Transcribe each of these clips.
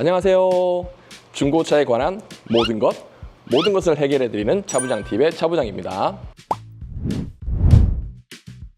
안녕하세요. 중고차에 관한 모든 것, 모든 것을 해결해 드리는 차부장 팁의 차부장입니다.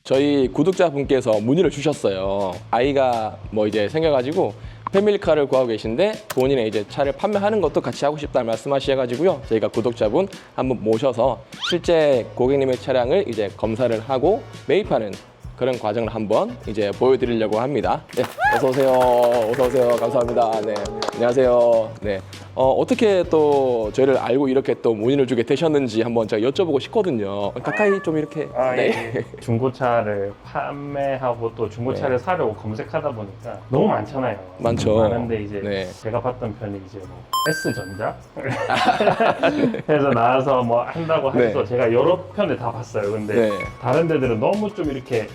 저희 구독자분께서 문의를 주셨어요. 아이가 뭐 이제 생겨가지고 패밀리카를 구하고 계신데 본인의 이제 차를 판매하는 것도 같이 하고 싶다 말씀하셔가지고요. 저희가 구독자분 한번 모셔서 실제 고객님의 차량을 이제 검사를 하고 매입하는 그런 과정을 한번 이제 보여드리려고 합니다. 네, 어서 오세요. 어서 오세요. 감사합니다. 네, 안녕하세요. 네, 어, 어떻게 또 저희를 알고 이렇게 또 문의를 주게 되셨는지 한번 제가 여쭤보고 싶거든요. 가까이 좀 이렇게. 아, 네. 예. 중고차를 판매하고 또 중고차를 사려고 검색하다 보니까 너무 많잖아요. 많죠. 많은데 이제 네. 제가 봤던 편이 이제 뭐 S전자 해서 나와서 뭐 한다고 네. 해서 제가 여러 편을 다 봤어요. 근데 네. 다른 데들은 너무 좀 이렇게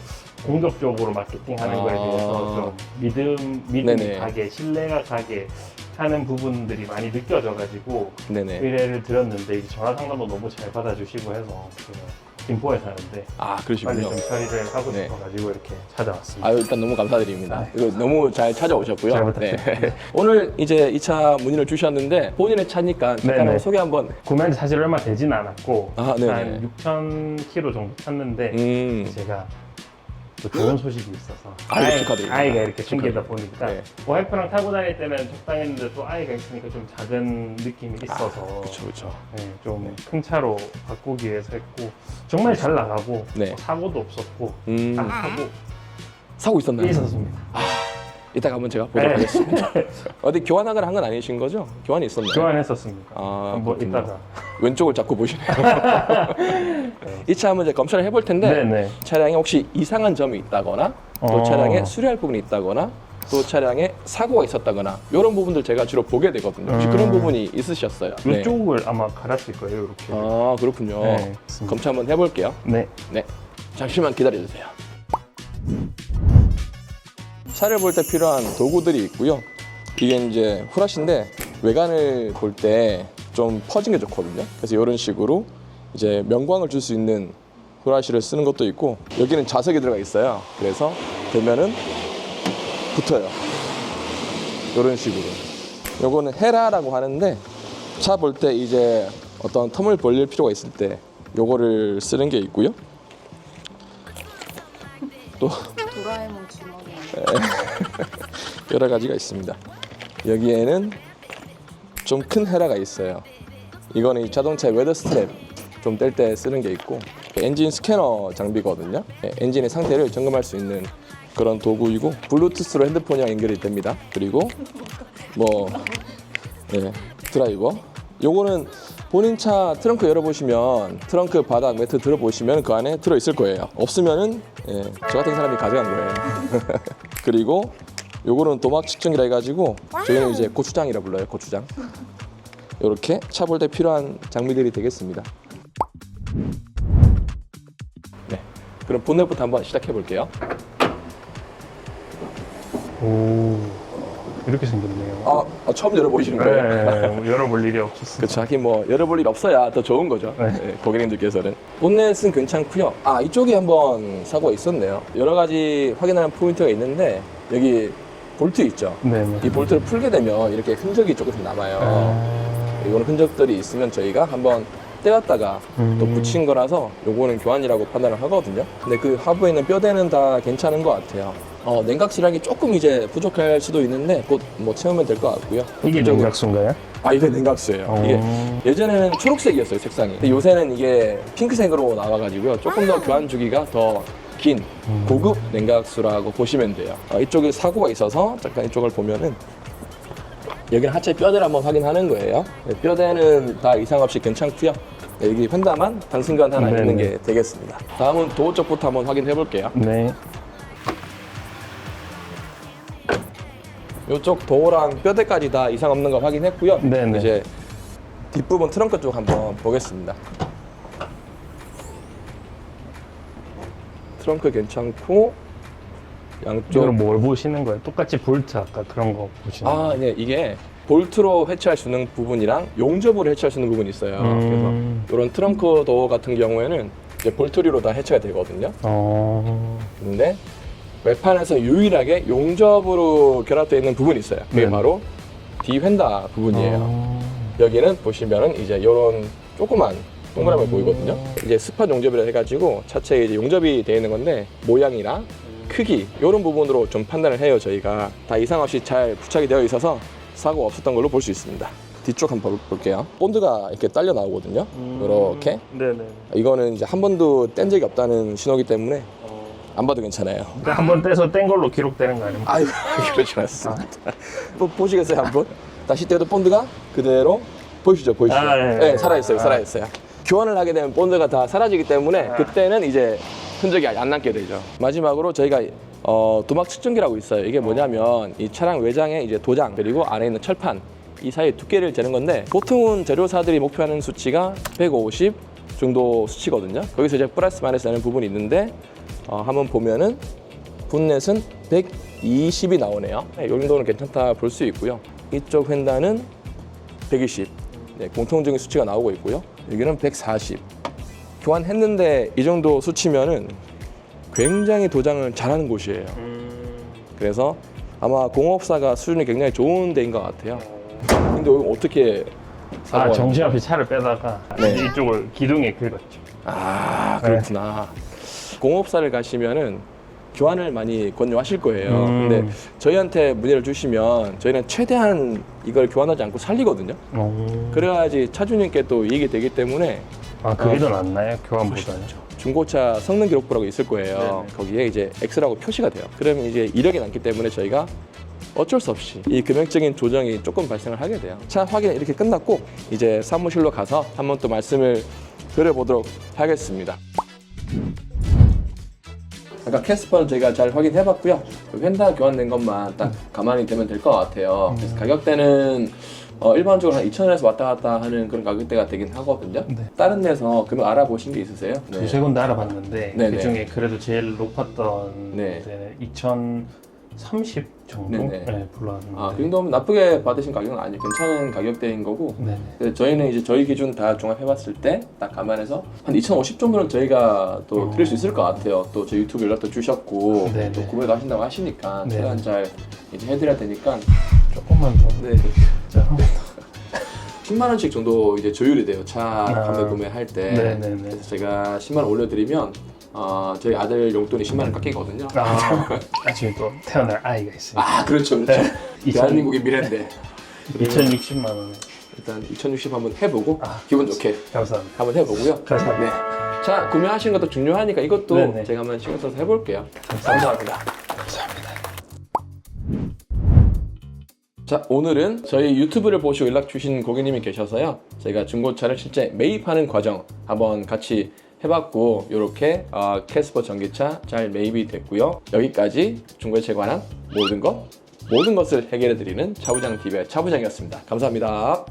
공격적으로 마케팅하는 거에 아. 대해서 좀 믿음 믿음이 네네. 가게 신뢰가 가게 하는 부분들이 많이 느껴져가지고 네네. 의뢰를 드렸는데 이제 전화 상담도 너무 잘 받아주시고 해서 제가 김포에 사는데 아, 빨리 그러시군요. 좀 처리를 하고 네. 싶어가지고 이렇게 찾아왔습니다. 아유, 일단 너무 감사드립니다. 이거 너무 잘 찾아오셨고요. 잘 부탁드립니다. 오늘 이제 이 차 문의를 주셨는데 본인의 차니까 잠깐 네네. 한번 소개 한번. 구매한 지 사실 얼마 되진 않았고 아, 네네. 한 6천 킬로 정도 탔는데 음, 제가 또 좋은 소식이 있어서 아이고, 아이- 축하드립니다. 아이가 이렇게 생기다 축하드립니다. 보니까 네. 와이프랑 타고 다닐 때는 적당했는데 또 아이가 있으니까 좀 작은 느낌이 있어서 그렇죠, 그렇죠. 네, 좀큰 차로 바꾸기 위해서 했고 정말 잘 나가고 네. 뭐 사고도 없었고 음, 딱 하고 사고 있었나요? 있었습니다. 이따가 한번 제가 보도록 네. 하겠습니다. 어디 교환학을 한 건 아니신 거죠? 교환이 있었나요? 교환했었습니다. 아, 뭐 그렇군요. 이따가 왼쪽을 자꾸 보시네요. 이 차 한번 이제 검사를 해볼 텐데 네네. 차량에 혹시 이상한 점이 있다거나 또 어. 차량에 수리할 부분이 있다거나 또 차량에 사고가 있었다거나 이런 부분들 제가 주로 보게 되거든요. 혹시 음. 그런 부분이 있으셨어요? 네. 이쪽을 아마 갈았을 거예요 이렇게. 아 그렇군요. 네, 맞습니다. 검사 한번 해볼게요. 네. 네, 잠시만 기다려주세요. 차를 볼 때 필요한 도구들이 있고요. 이게 이제 후라시인데 외관을 볼 때 좀 퍼진 게 좋거든요. 그래서 이런 식으로 이제 명광을 줄 수 있는 후라시를 쓰는 것도 있고 여기는 자석이 들어가 있어요. 그래서 되면은 붙어요. 이런 식으로. 요거는 헤라라고 하는데 차 볼 때 이제 어떤 텀을 벌릴 필요가 있을 때 요거를 쓰는 게 있고요. 또. 여러 가지가 있습니다. 여기에는 좀 큰 헤라가 있어요. 이거는 이 자동차의 웨더 스트랩 좀 뗄 때 쓰는 게 있고 엔진 스캐너 장비거든요. 예, 엔진의 상태를 점검할 수 있는 그런 도구이고 블루투스로 핸드폰이랑 연결이 됩니다. 그리고 뭐 예, 드라이버. 요거는 본인 차 트렁크 열어보시면 트렁크 바닥 매트 들어보시면 그 안에 들어있을 거예요. 없으면은 예, 저 같은 사람이 가져간 거예요. 그리고 요거는 도막 측정기라 해가지고 저희는 이제 고추장이라 불러요. 고추장. 이렇게 차 볼 때 필요한 장비들이 되겠습니다. 네. 그럼 본넷부터 한번 시작해 볼게요. 오 이렇게 생겼네요. 아, 아, 처음 열어보시는 거예요? 네, 열어볼 일이 없었어요. 그렇죠. 하긴 뭐 열어볼 일 없어야 더 좋은 거죠. 네. 네, 고객님들께서는. 본넷은 괜찮고요. 아 이쪽에 한번 사고가 있었네요. 여러 가지 확인하는 포인트가 있는데 여기 볼트 있죠. 네. 네. 이 볼트를 풀게 되면 이렇게 흔적이 조금씩 남아요. 아, 이거는 흔적들이 있으면 저희가 한번 떼었다가 음. 또 붙인 거라서 요거는 교환이라고 판단을 하거든요. 근데 그 하부에 있는 뼈대는 다 괜찮은 것 같아요. 어, 냉각질하기 조금 이제 부족할 수도 있는데 곧 뭐 채우면 될 것 같고요. 이게 냉각수인가요? 아 이게 냉각수예요. 어. 이게 예전에는 초록색이었어요 색상이. 근데 요새는 이게 핑크색으로 나와가지고요. 조금 더 교환 주기가 더 긴 고급 냉각수라고 보시면 돼요. 어, 이쪽에 사고가 있어서 잠깐 이쪽을 보면은 여기는 하체 뼈대를 한번 확인하는 거예요. 네, 뼈대는 다 이상 없이 괜찮고요. 네, 여기 펜다만 당신관 하나 네네. 있는 게 되겠습니다. 다음은 도어 쪽부터 한번 확인해 볼게요. 네. 이쪽 도어랑 뼈대까지 다 이상 없는 거 확인했고요. 네네. 이제 뒷부분 트렁크 쪽 한번 보겠습니다. 트렁크 괜찮고 양쪽 이거는 뭘 보시는 거예요? 똑같이 볼트 아까 그런 거 보시는 거예요? 아, 네, 이게 볼트로 해체할 수 있는 부분이랑 용접으로 해체할 수 있는 부분이 있어요. 음. 그래서 이런 트렁크 도어 같은 경우에는 이제 볼트리로 다 해체가 되거든요. 어. 근데 외판에서 유일하게 용접으로 결합되어 있는 부분이 있어요. 그게 네. 바로 뒤 휀다 부분이에요. 어. 여기는 보시면은 이제 이런 조그만 동그라미 음. 보이거든요. 이제 스팟 용접이라 해가지고 차체에 이제 용접이 되어 있는 건데 모양이나 크기 이런 부분으로 좀 판단을 해요. 저희가 다 이상 없이 잘 부착이 되어 있어서 사고 없었던 걸로 볼 수 있습니다. 뒤쪽 한번 볼- 볼게요. 본드가 이렇게 딸려 나오거든요. 이렇게 네네. 이거는 이제 한 번도 뗀 적이 없다는 신호기 때문에 안 봐도 괜찮아요. 한번 떼서 뗀 걸로 기록되는 거 아닙니까? 아유 그렇지 않습니다. 뭐 보시겠어요 한번? 다시 떼도 본드가 그대로 보이시죠 보이시죠? 아, 예, 네 예. 살아있어요 아. 살아있어요. 교환을 하게 되면 본드가 다 사라지기 때문에 아. 그때는 이제 흔적이 안 남게 되죠. 마지막으로 저희가 어, 도막 측정기라고 있어요. 이게 뭐냐면 이 차량 외장에 이제 도장 그리고 안에 있는 철판 이 사이 두께를 재는 건데 보통은 재료사들이 목표하는 수치가 150 정도 수치거든요. 거기서 이제 플러스 마이너스 되는 부분이 있는데 어, 한번 보면은 분넷은 120이 나오네요. 네, 이 정도는 괜찮다 볼 수 있고요. 이쪽 횡단은 120. 네, 공통적인 수치가 나오고 있고요. 여기는 140. 교환했는데 이 정도 수치면은 굉장히 도장을 잘하는 곳이에요. 그래서 아마 공업사가 수준이 굉장히 좋은 데인 것 같아요. 근데 여기 어떻게 아 사고가 정신없이 차를 빼다가 네. 이쪽을 기둥에 긁었죠. 아 그렇구나. 공업사를 가시면은 교환을 많이 권유하실 거예요. 음. 근데 저희한테 문의를 주시면 저희는 최대한 이걸 교환하지 않고 살리거든요. 어. 그래야지 차주님께 또 이익이 되기 때문에 아 그게 더 낫나요? 교환보다는? 중고차 성능 기록부라고 있을 거예요. 네네. 거기에 이제 X라고 표시가 돼요. 그러면 이제 이력이 남기 때문에 저희가 어쩔 수 없이 이 금액적인 조정이 조금 발생을 하게 돼요. 차 확인 이렇게 끝났고 이제 사무실로 가서 한번 또 말씀을 드려보도록 하겠습니다. 아까 캐스퍼는 저희가 잘 확인해봤고요. 그 휀다 교환된 것만 딱 가만히 되면 될 것 같아요. 그래서 가격대는 어, 일반적으로 한 2,000원에서 왔다 갔다 하는 그런 가격대가 되긴 하거든요. 네. 다른 데서 금액 알아보신 게 있으세요? 두세 군데 알아봤는데 네네. 그 중에 그래도 제일 높았던 네. 데는 2030 정도 네네. 네, 불렀는데. 아, 그 정도면 나쁘게 받으신 가격은 아니에요. 괜찮은 가격대인 거고. 네네. 근데 저희는 이제 저희 기준 다 종합해봤을 때 딱 감안해서 한 2,050 정도는 저희가 또 어. 드릴 수 있을 것 같아요. 또 저희 유튜브 연락도 주셨고 네네. 또 구매도 하신다고 하시니까 네. 최대한 잘 이제 해드려야 되니까 조금만 더. 네. 자, 한번 더. 10만 원씩 정도 이제 조율이 돼요. 차 아. 판매 구매할 때. 네네네. 그래서 제가 10만 원 올려드리면 어, 저희 아들 용돈이 10만 원 깎이거든요. 아, 나중에 또 태어날 아이가 있으니까. 아, 그렇죠, 그렇죠. 네. 대한민국의 미래인데 2060만 원에. 일단 2060 한번 해보고 아, 기분 좋게 감사합니다. 한번 해보고요. 감사합니다. 네. 자, 구매하시는 것도 중요하니까 이것도 네네. 제가 한번 신경 써서 해볼게요. 감사합니다. 감사합니다. 자, 오늘은 저희 유튜브를 보시고 연락 주신 고객님이 계셔서요. 제가 중고차를 실제 매입하는 과정 한번 같이 해봤고 이렇게 어, 캐스퍼 전기차 잘 매입이 됐고요. 여기까지 중고차에 관한 모든 것 모든 것을 해결해 드리는 차부장 TV의 차부장이었습니다. 감사합니다.